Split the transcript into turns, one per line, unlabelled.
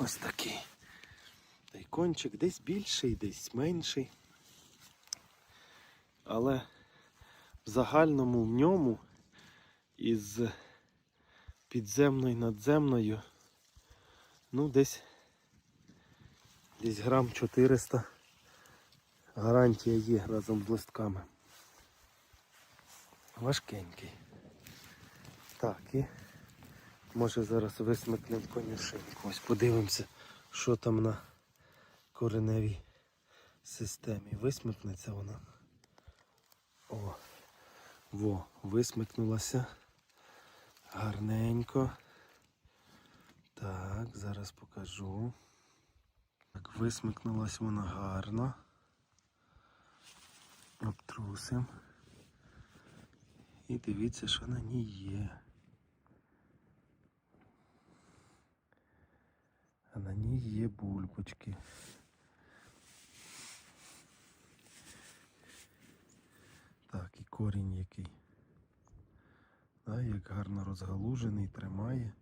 Ось такий. Тайкончик десь більший, десь менший. Але в загальному в ньому із підземною надземною, ну десь, десь грам 400 гарантія є разом з листками. Важкенький. Так, і може зараз висмикнемо конюшинку. Ось подивимося, що там на кореневій системі. Висмикнеться вона. О, во, висмикнулася. Гарненько. Так, зараз покажу. Так, висмикнулась вона гарно. Обтрусим. І дивіться, що на ній є. На ній є бульбочки. Так, і корінь який. Да, як гарно розгалужений, тримає.